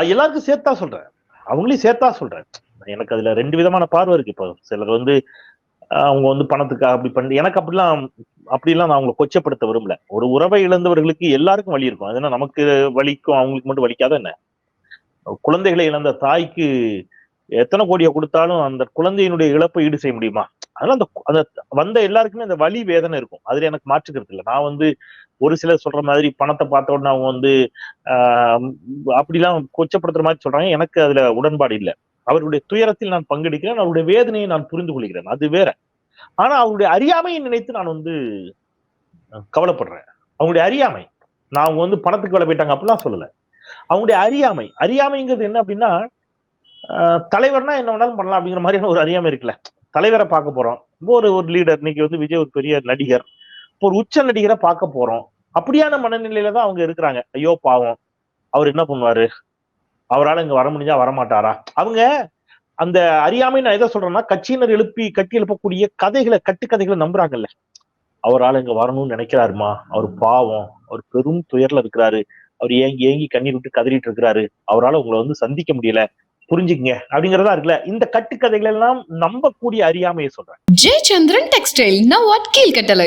எல்லாருக்கும் சேர்த்தா சொல்றேன். அவங்களையும் சேர்த்தா சொல்றேன். எனக்கு அதுல ரெண்டு விதமான பார்வை இருக்கு இப்போ. சிலர் வந்து அவங்க வந்து பணத்துக்காக அப்படி பண்ணி எனக்கு அப்படிலாம் அப்படிலாம் நான் அவங்களை கொச்சப்படுத்த விரும்பல. ஒரு உறவை இழந்தவர்களுக்கு எல்லாருக்கும் வலி இருக்கும். அது என்ன நமக்கு வலிக்கும் அவங்களுக்கு மட்டும் வலிக்காத என்ன? குழந்தைகளை இழந்த தாய்க்கு எத்தனை கோடியை கொடுத்தாலும் அந்த குழந்தையினுடைய இழப்பை ஈடு செய்ய முடியுமா? அதனால அந்த அந்த வந்த எல்லாருக்குமே அந்த வலி வேதனை இருக்கும். அதுல எனக்கு மாற்றுக்கிறது இல்லை. நான் வந்து ஒரு சிலர் சொல்ற மாதிரி பணத்தை பார்த்த உடனே அவங்க வந்து ஆஹ் அப்படிலாம் கொச்சப்படுத்துற மாதிரி சொல்றாங்க. எனக்கு அதுல உடன்பாடு இல்லை. அவருடைய துயரத்தில் நான் பங்கெடுக்கிறேன். அவருடைய வேதனையை நான் புரிந்து கொள்கிறேன். அது வேற. ஆனா அவருடைய அறியாமையை நினைத்து நான் வந்து கவலைப்படுறேன். அவங்களுடைய அறியாமை. நான் அவங்க வந்து பணத்துக்கு வேலை போயிட்டாங்க அப்படிலாம் சொல்லல. அவங்களுடைய அறியாமை. அறியாமைங்கிறது என்ன அப்படின்னா தலைவர்னா என்ன வேணாலும் பண்ணலாம் அப்படிங்கிற மாதிரியான ஒரு அறியாமை இருக்குல்ல. தலைவரை பார்க்க போறோம். ஒரு ஒரு லீடர் இன்னைக்கு வந்து விஜய் ஒரு பெரிய நடிகர். ஒரு உச்ச நடிகரை பார்க்க போறோம். அப்படியான மனநிலையில தான் அவங்க இருக்கிறாங்க. ஐயோ பாவம். அவர் என்ன பண்ணுவாரு? அவரால் இங்க வர முடிஞ்சா வரமாட்டாரா? அவங்க அந்த அறியாமை நான் எதை சொல்றேன்னா கட்சியினர் எழுப்பி கட்டி எழுப்பக்கூடிய கதைகளை கட்டுக்கதைகளை நம்புறாங்கல்ல. அவரால் இங்க வரணும்னு நினைக்கிறாருமா? அவர் பாவம். அவர் பெரும் துயர்ல இருக்கிறாரு. அவர் ஏங்கி ஏங்கி கண்ணீர் விட்டு கதறிட்டு இருக்கிறாரு. அவரால் உங்களை வந்து சந்திக்க முடியல. புரிஞ்சுக்கங்க. அப்படிங்கறதா இருக்குல்ல. இந்த கட்டுக்கதைகள் எல்லாம் நம்பக்கூடிய அறியாமையை சொல்றேன் ஜெயச்சந்திரன் டெக்ஸ்டைல் நான் at கீழ்கட்டளை?